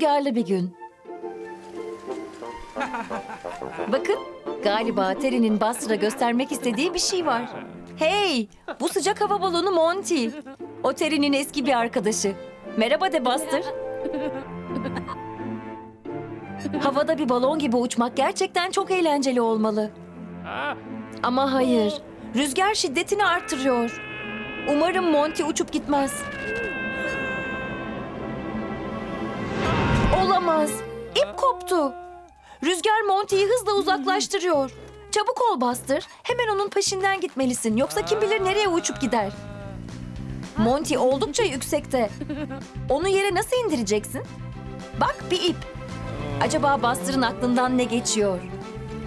rüzgarlı bir gün. Bakın, galiba Terry'nin Buster'a göstermek istediği bir şey var. Hey, bu sıcak hava balonu Monty. O Terry'nin eski bir arkadaşı. Merhaba de Buster. Havada bir balon gibi uçmak gerçekten çok eğlenceli olmalı. Ama hayır, rüzgar şiddetini arttırıyor. Umarım Monty uçup gitmez. Olamaz. İp koptu. Rüzgar Monty'yi hızla uzaklaştırıyor. Çabuk ol Buster. Hemen onun peşinden gitmelisin. Yoksa kim bilir nereye uçup gider. Monty oldukça yüksekte. Onu yere nasıl indireceksin? Bak bir ip. Acaba Buster'ın aklından ne geçiyor?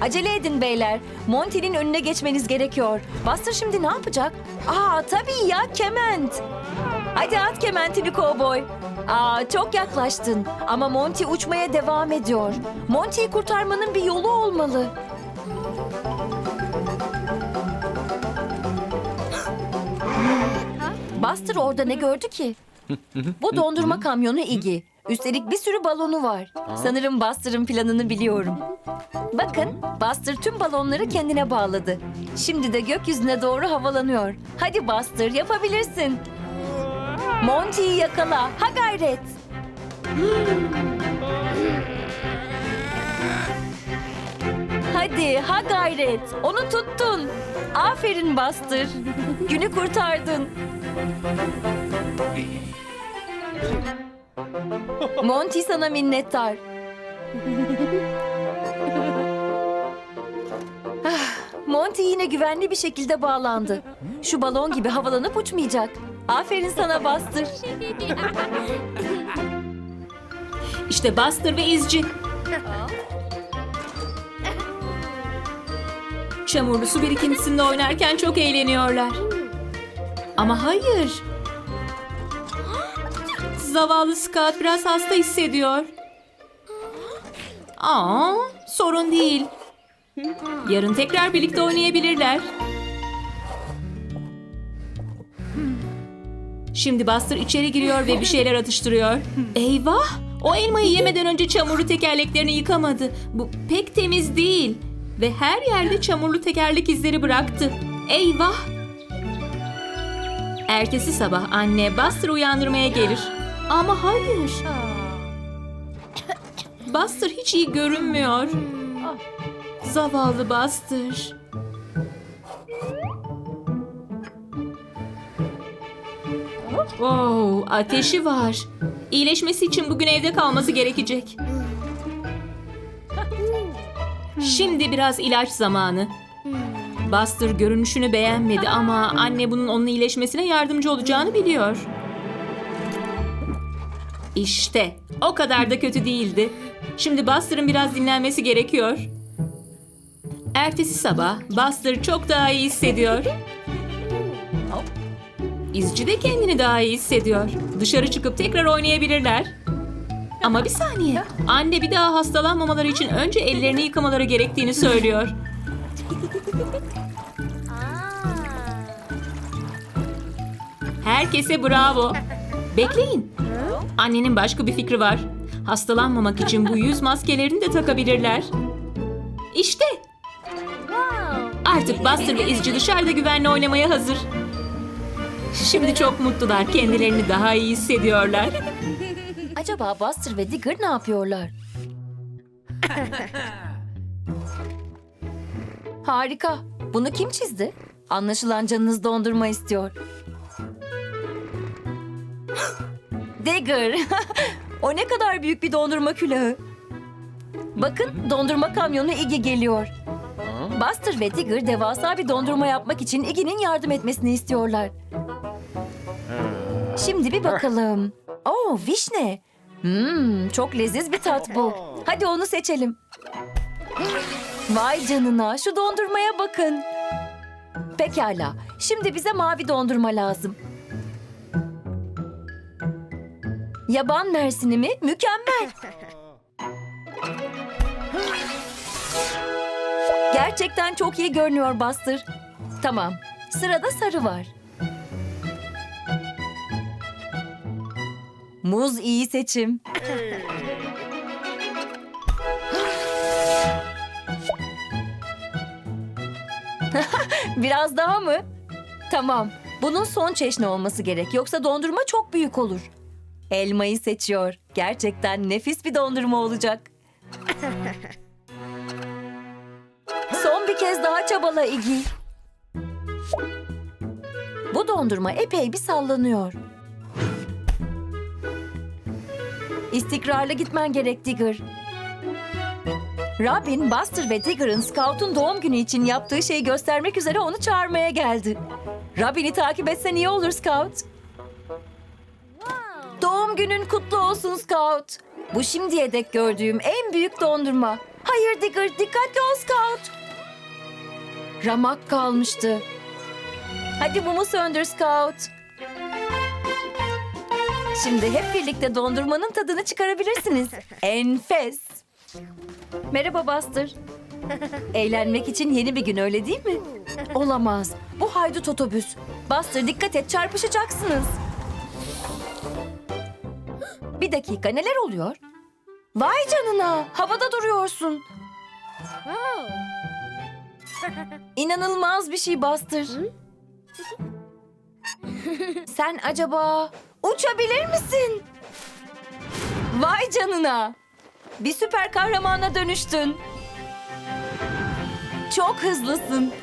Acele edin beyler. Monty'nin önüne geçmeniz gerekiyor. Buster şimdi ne yapacak? Aa tabii ya kement. Hadi at kementini kovboy. Aa çok yaklaştın. Ama Monty uçmaya devam ediyor. Monty'yi kurtarmanın bir yolu olmalı. Buster orada ne gördü ki? Bu dondurma kamyonu Iggy. Üstelik bir sürü balonu var. Sanırım Buster'ın planını biliyorum. Bakın, Buster tüm balonları kendine bağladı. Şimdi de gökyüzüne doğru havalanıyor. Hadi Buster, yapabilirsin. Monty'yi yakala, ha gayret. Hadi, ha gayret. Onu tuttun. Aferin Buster. Günü kurtardın. Monty sana minnettar. Ah, Monty yine güvenli bir şekilde bağlandı. Şu balon gibi havalanıp uçmayacak. Aferin sana Buster. İşte Buster ve izci. Çamurlu su birikintisinde oynarken çok eğleniyorlar. Ama hayır. Zavallı Scott biraz hasta hissediyor. Aa, sorun değil. Yarın tekrar birlikte oynayabilirler. Şimdi Buster içeri giriyor ve bir şeyler atıştırıyor. Eyvah! O elmayı yemeden önce çamurlu tekerleklerini yıkamadı. Bu pek temiz değil. Ve her yerde çamurlu tekerlek izleri bıraktı. Eyvah! Ertesi sabah anne Buster'ı uyandırmaya gelir. Ama hayır. Buster hiç iyi görünmüyor. Zavallı Buster. Wow, ateşi var. İyileşmesi için bugün evde kalması gerekecek. Şimdi biraz ilaç zamanı. Buster görünüşünü beğenmedi ama anne bunun onun iyileşmesine yardımcı olacağını biliyor. İşte o kadar da kötü değildi. Şimdi Buster'ın biraz dinlenmesi gerekiyor. Ertesi sabah Buster çok daha iyi hissediyor. İzci de kendini daha iyi hissediyor. Dışarı çıkıp tekrar oynayabilirler. Ama bir saniye. Anne bir daha hastalanmamaları için önce ellerini yıkamaları gerektiğini söylüyor. Herkese bravo. Bekleyin. Annenin başka bir fikri var. Hastalanmamak için bu yüz maskelerini de takabilirler. İşte. Artık Buster ve İzci dışarıda güvenle oynamaya hazır. Şimdi çok mutlular. Kendilerini daha iyi hissediyorlar. Acaba Buster ve Digger ne yapıyorlar? Harika. Bunu kim çizdi? Anlaşılan canınız dondurma istiyor. Digger. o ne kadar büyük bir dondurma külahı. Bakın dondurma kamyonu Iggy geliyor. Buster ve Digger devasa bir dondurma yapmak için Iggy'nin yardım etmesini istiyorlar. Şimdi bir bakalım. Oo, vişne. Hmm, çok leziz bir tat bu. Hadi onu seçelim. Vay canına, şu dondurmaya bakın. Pekala, şimdi bize mavi dondurma lazım. Yaban mersini mi? Mükemmel. Gerçekten çok iyi görünüyor Buster. Tamam, sırada sarı var. Muz iyi seçim. Biraz daha mı? Tamam. Bunun son çeşni olması gerek. Yoksa dondurma çok büyük olur. Elmayı seçiyor. Gerçekten nefis bir dondurma olacak. Kez daha çabala Iggy. Bu dondurma epey bir sallanıyor. İstikrarlı gitmen gerek Digger. Robin, Buster ve Digger'ın Scout'un doğum günü için yaptığı şeyi göstermek üzere onu çağırmaya geldi. Robin'i takip etsen iyi olur Scout. Doğum günün kutlu olsun Scout. Bu şimdiye dek gördüğüm en büyük dondurma. Hayır Digger, dikkatli ol Scout. Ramak kalmıştı. Hadi mumu söndür Scout. Şimdi hep birlikte dondurmanın tadını çıkarabilirsiniz. Enfes. Merhaba Buster. Eğlenmek için yeni bir gün öyle değil mi? Olamaz. Bu haydut otobüs. Buster dikkat et çarpışacaksınız. Bir dakika neler oluyor? Vay canına havada duruyorsun. İnanılmaz bir şey Buster. Sen acaba uçabilir misin? Vay canına. Bir süper kahramana dönüştün. Çok hızlısın.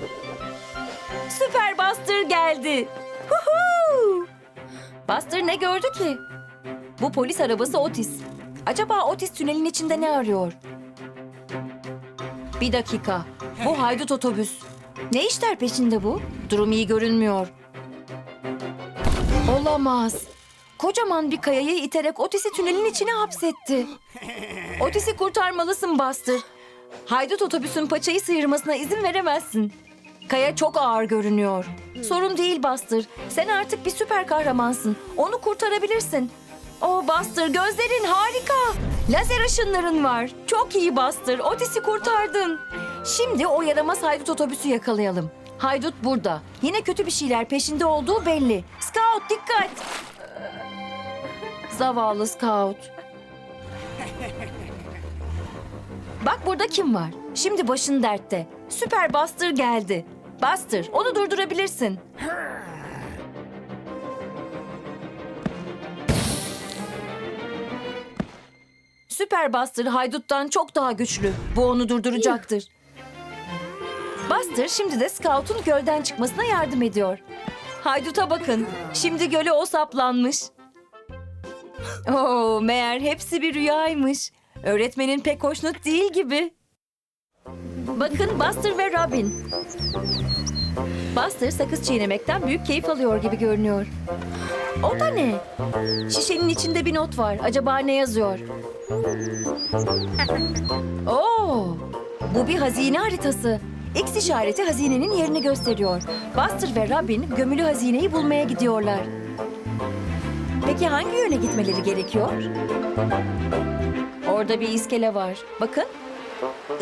Süper Buster geldi. Huhu! Buster ne gördü ki? Bu polis arabası Otis. Acaba Otis tünelin içinde ne arıyor? Bir dakika. Bu haydut otobüs. Ne işler peşinde bu? Durum iyi görünmüyor. Olamaz. Kocaman bir kayayı iterek Otis'i tünelin içine hapsetti. Otis'i kurtarmalısın Buster. Haydut otobüsün paçayı sıyırmasına izin veremezsin. Kaya çok ağır görünüyor. Sorun değil Buster. Sen artık bir süper kahramansın. Onu kurtarabilirsin. Oh Buster gözlerin harika. Lazer ışınların var. Çok iyi Buster. Otis'i kurtardın. Şimdi o yaramaz haydut otobüsü yakalayalım. Haydut burada. Yine kötü bir şeyler peşinde olduğu belli. Scout dikkat. Zavallı Scout. Bak burada kim var? Şimdi başın dertte. Süper Buster geldi. Buster, onu durdurabilirsin. Süper Buster hayduttan çok daha güçlü. Bu onu durduracaktır. Buster şimdi de Scout'un gölden çıkmasına yardım ediyor. Hayduta bakın. Şimdi göle o saplanmış. Oo, meğer hepsi bir rüyaymış. Öğretmenin pek hoşnut değil gibi. Bakın Buster ve Robin. Buster sakız çiğnemekten büyük keyif alıyor gibi görünüyor. O da ne? Şişenin içinde bir not var. Acaba ne yazıyor? Oo, bu bir hazine haritası. X işareti hazinenin yerini gösteriyor. Buster ve Robin gömülü hazineyi bulmaya gidiyorlar. Peki hangi yöne gitmeleri gerekiyor? Orada bir iskele var. Bakın.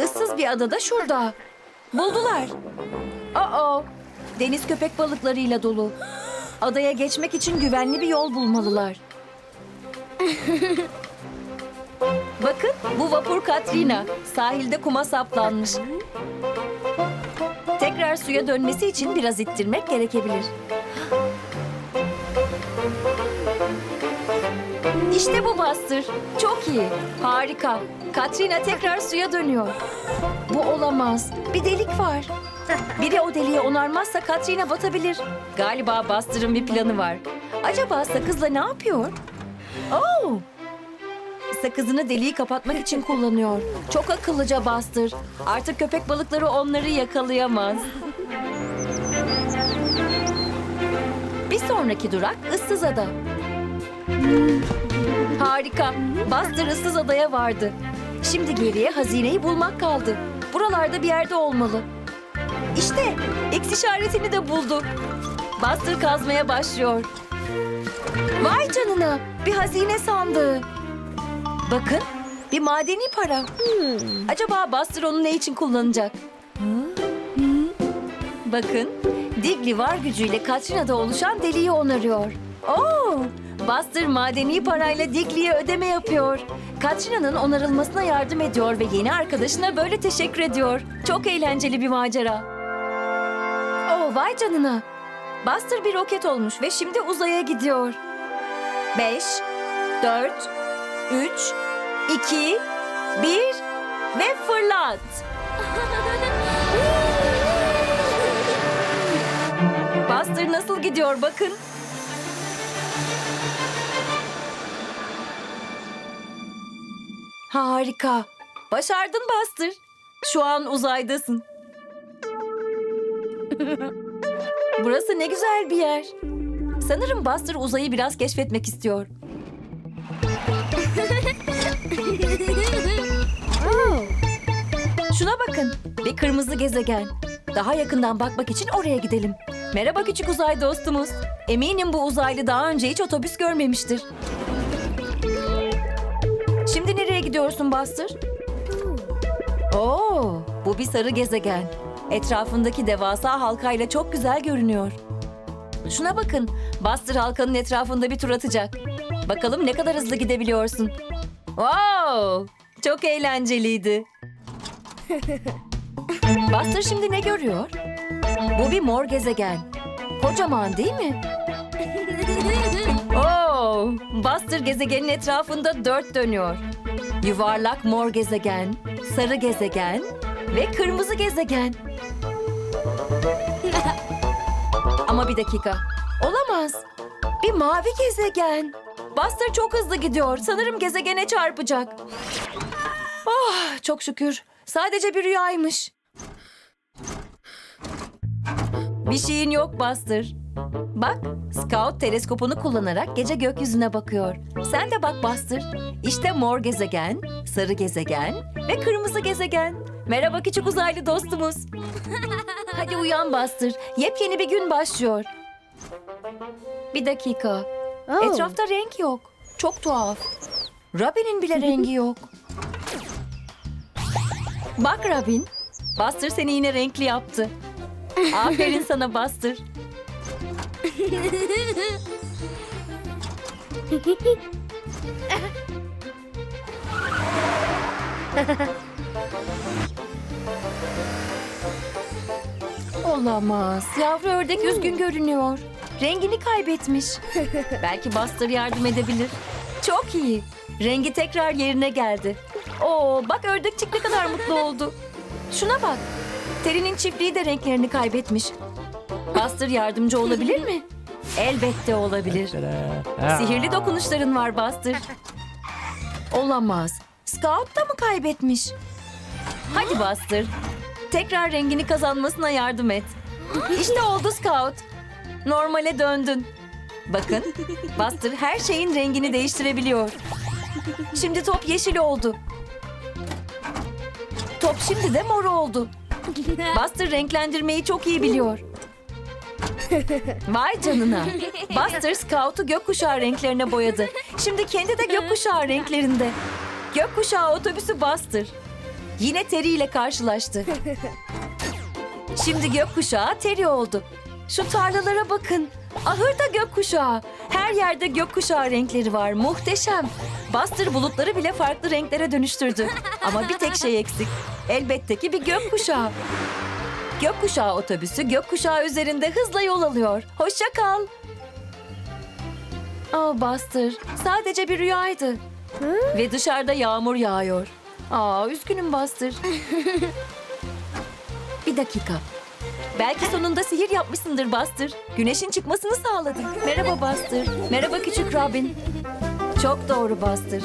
Issız bir adada şurada. Buldular. Aa, deniz köpek balıklarıyla dolu. Adaya geçmek için güvenli bir yol bulmalılar. Bakın bu vapur Katrina. Sahilde kuma saplanmış. Tekrar suya dönmesi için biraz ittirmek gerekebilir. İşte bu Buster. Çok iyi. Harika. Katrina tekrar suya dönüyor. Bu olamaz. Bir delik var. Biri o deliği onarmazsa Katrina batabilir. Galiba Buster'ın bir planı var. Acaba sakızla ne yapıyor? Oh! Sakızını deliği kapatmak için kullanıyor. Çok akıllıca Buster. Artık köpek balıkları onları yakalayamaz. Bir sonraki durak ıssız ada. Harika. Buster ıssız adaya vardı. Şimdi geriye hazineyi bulmak kaldı. Buralarda bir yerde olmalı. İşte X işaretini de buldu. Buster kazmaya başlıyor. Vay canına bir hazine sandığı. Bakın bir madeni para. Acaba Buster onu ne için kullanacak? Bakın Digli var gücüyle Katrina'da oluşan deliği onarıyor. Oo, Buster madeni parayla Digley'e ödeme yapıyor. Katrina'nın onarılmasına yardım ediyor ve yeni arkadaşına böyle teşekkür ediyor. Çok eğlenceli bir macera. Oh vay canına. Buster bir roket olmuş ve şimdi uzaya gidiyor. Beş, dört, üç, iki, bir ve fırlat. Buster nasıl gidiyor bakın. Harika. Başardın Buster. Şu an uzaydasın. Burası ne güzel bir yer. Sanırım Buster uzayı biraz keşfetmek istiyor. Şuna bakın. Bir kırmızı gezegen. Daha yakından bakmak için oraya gidelim. Merhaba küçük uzay dostumuz. Eminim bu uzaylı daha önce hiç otobüs görmemiştir. Şimdi nereye gidiyorsun Buster? Oo, bu bir sarı gezegen. Etrafındaki devasa halkayla çok güzel görünüyor. Şuna bakın. Buster halkanın etrafında bir tur atacak. Bakalım ne kadar hızlı gidebiliyorsun. Wow! Çok eğlenceliydi. Buster şimdi ne görüyor? Bu bir mor gezegen. Kocaman değil mi? Oo, Buster gezegenin etrafında dört dönüyor. Yuvarlak mor gezegen, sarı gezegen ve kırmızı gezegen. Ama bir dakika. Olamaz. Bir mavi gezegen. Buster çok hızlı gidiyor. Sanırım gezegene çarpacak. Oh, çok şükür. Sadece bir rüyaymış. Bir şeyin yok Buster. Bak, Scout teleskopunu kullanarak gece gökyüzüne bakıyor. Sen de bak Buster. İşte mor gezegen, sarı gezegen ve kırmızı gezegen. Merhaba küçük uzaylı dostumuz. Hadi uyan Buster. Yepyeni bir gün başlıyor. Bir dakika. Etrafta renk yok. Çok tuhaf. Robin'in bile rengi yok. Bak Robin. Buster seni yine renkli yaptı. Aferin sana Buster. Olamaz. Yavru ördek üzgün görünüyor. Rengini kaybetmiş. Belki Buster yardım edebilir. Çok iyi. Rengi tekrar yerine geldi. Oo, bak ördekçik ne kadar mutlu oldu. Şuna bak. Terinin çiftliği de renklerini kaybetmiş. Buster yardımcı olabilir mi? Elbette olabilir. Sihirli dokunuşların var Buster. Olamaz. Scout da mı kaybetmiş? Hadi Buster. Tekrar rengini kazanmasına yardım et. İşte oldu Scout. Normale döndün. Bakın, Buster her şeyin rengini değiştirebiliyor. Şimdi top yeşil oldu. Top şimdi de mor oldu. Buster renklendirmeyi çok iyi biliyor. Vay canına. Buster Scout'u gökkuşağı renklerine boyadı. Şimdi kendi de gökkuşağı renklerinde. Gökkuşağı otobüsü Buster. Yine Terry ile karşılaştı. Şimdi gökkuşağı Terry oldu. Şu tarlalara bakın. Ahırda gökkuşağı. Her yerde gökkuşağı renkleri var. Muhteşem. Buster bulutları bile farklı renklere dönüştürdü. Ama bir tek şey eksik. Elbette ki bir gökkuşağı. Gökkuşağı otobüsü gökkuşağı üzerinde hızla yol alıyor. Hoşça kal. Aa Buster, sadece bir rüyaydı. Ve dışarıda yağmur yağıyor. Aa üzgünüm Buster. bir dakika. Belki sonunda sihir yapmışsındır Buster. Güneşin çıkmasını sağladın. Merhaba Buster. Merhaba küçük Robin. Çok doğru Buster.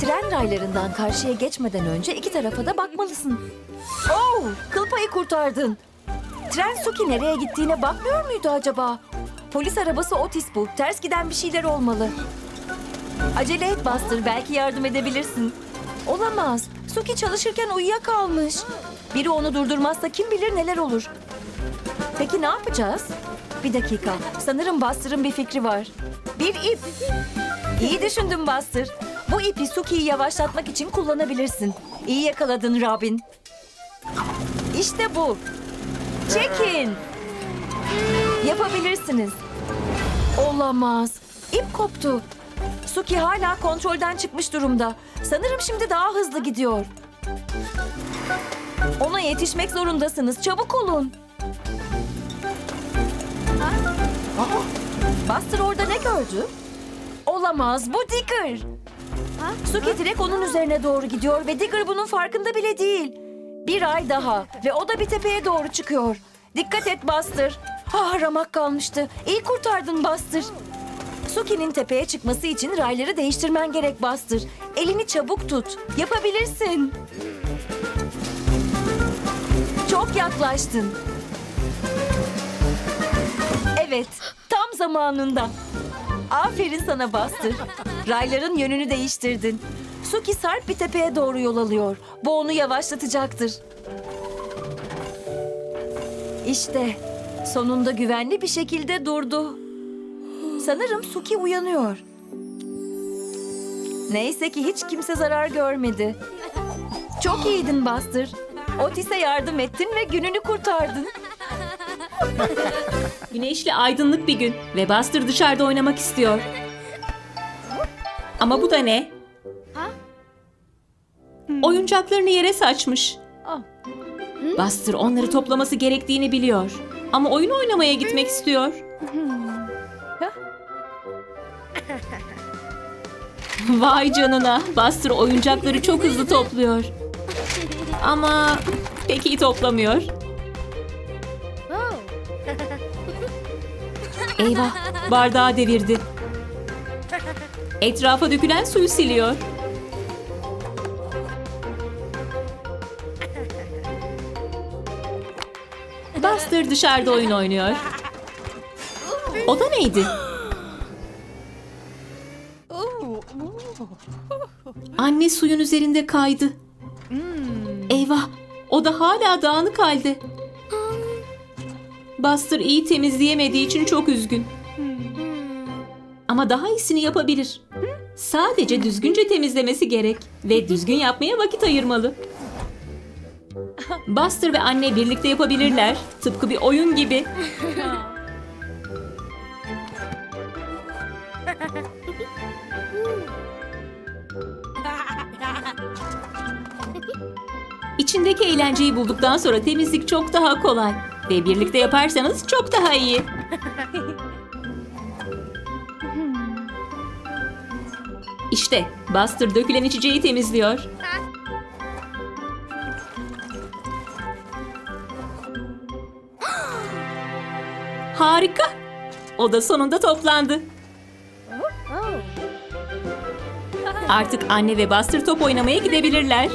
Tren raylarından karşıya geçmeden önce iki tarafa da bakmalısın. Oh, kıl payı kurtardın. Tren Suki nereye gittiğine bakmıyor muydu acaba? Polis arabası Otis bu. Ters giden bir şeyler olmalı. Acele et Buster, belki yardım edebilirsin. Olamaz. Suki çalışırken uyuyakalmış. Biri onu durdurmazsa kim bilir neler olur. Peki ne yapacağız? Bir dakika. Sanırım Buster'ın bir fikri var. Bir ip. İyi düşündün Buster. Bu ipi Suki'yi yavaşlatmak için kullanabilirsin. İyi yakaladın Robin. İşte bu. Çekin. Yapabilirsiniz. Olamaz. İp koptu. Suki hala kontrolden çıkmış durumda. Sanırım şimdi daha hızlı gidiyor. Ona yetişmek zorundasınız. Çabuk olun. Buster orada ne gördü? Olamaz. Bu Digger. Suki direkt onun üzerine doğru gidiyor ve Digger bunun farkında bile değil. Bir ay daha ve o da bir tepeye doğru çıkıyor. Dikkat et Buster. Ah ramak kalmıştı. İyi kurtardın Buster. Suki'nin tepeye çıkması için rayları değiştirmen gerek Buster. Elini çabuk tut. Yapabilirsin. Çok yaklaştın. Evet, tam zamanında. Aferin sana Buster. Rayların yönünü değiştirdin. Suki sarp bir tepeye doğru yol alıyor. Bu onu yavaşlatacaktır. İşte sonunda güvenli bir şekilde durdu. Sanırım Suki uyanıyor. Neyse ki hiç kimse zarar görmedi. Çok iyiydin Buster. Otis'e yardım ettin ve gününü kurtardın. Güneşli aydınlık bir gün ve Buster dışarıda oynamak istiyor. Ama bu da ne? Oyuncaklarını yere saçmış. Buster onları toplaması gerektiğini biliyor. Ama oyun oynamaya gitmek istiyor. Vay canına. Buster oyuncakları çok hızlı topluyor. Ama pek iyi toplamıyor. Eyvah, bardağı devirdi. Etrafa dökülen suyu siliyor. Buster dışarıda oyun oynuyor. O da neydi? Anne suyun üzerinde kaydı. Eyvah, o da hala dağınık halde. Buster iyi temizleyemediği için çok üzgün. Ama daha iyisini yapabilir. Sadece düzgünce temizlemesi gerek ve düzgün yapmaya vakit ayırmalı. Buster ve anne birlikte yapabilirler. Tıpkı bir oyun gibi. İçindeki eğlenceyi bulduktan sonra temizlik çok daha kolay. Ve birlikte yaparsanız çok daha iyi. İşte Buster dökülen içeceği temizliyor. Harika. O da sonunda toplandı. Artık anne ve Buster top oynamaya gidebilirler.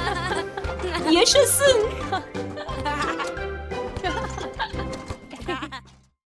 Yaşasın.